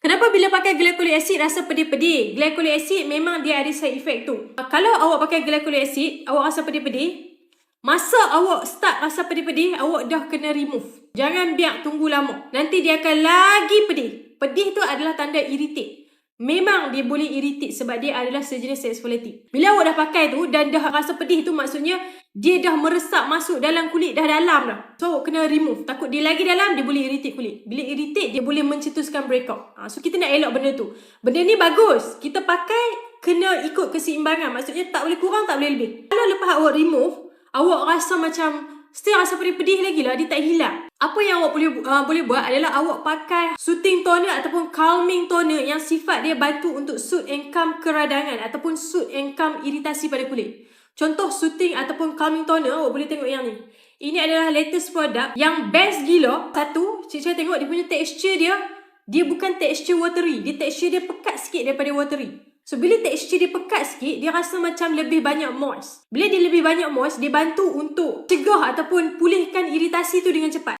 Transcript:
Kenapa bila pakai glycolic acid rasa pedih-pedih? Glycolic acid memang dia ada side effect tu. Uh, Kalau awak pakai glycolic acid, awak rasa pedih-pedih, masa awak start rasa pedih-pedih, awak dah kena remove. Jangan biar tunggu lama. Nanti dia akan lagi pedih. Pedih tu adalah tanda irritate. Memang dia boleh irritate sebab dia adalah sejenis exfoliating. Bila awak dah pakai tu dan dah rasa pedih tu maksudnya dia dah meresap masuk dalam kulit dah dalam dah. So kena remove. Takut dia lagi dalam dia boleh irritate kulit. Bila irritate dia boleh mencetuskan breakout. Ha, so kita nak elak benda tu. Benda ni bagus. Kita pakai kena ikut keseimbangan. Maksudnya tak boleh kurang tak boleh lebih. Kalau lepas awak remove awak rasa macam Still rasa pedih-pedih lagi lah, dia tak hilang. Apa yang awak boleh uh, boleh buat adalah awak pakai soothing toner ataupun calming toner yang sifat dia bantu untuk soothe and calm keradangan ataupun soothe and calm iritasi pada kulit. Contoh soothing ataupun calming toner, awak boleh tengok yang ni. Ini adalah latest product yang best gila. Satu, cik-cik tengok dia punya texture dia, dia bukan texture watery. Dia texture dia pekat sikit daripada watery. So, bila texture dia pekat sikit, dia rasa macam lebih banyak moist. Bila dia lebih banyak moist, dia bantu untuk cegah ataupun pulihkan iritasi tu dengan cepat.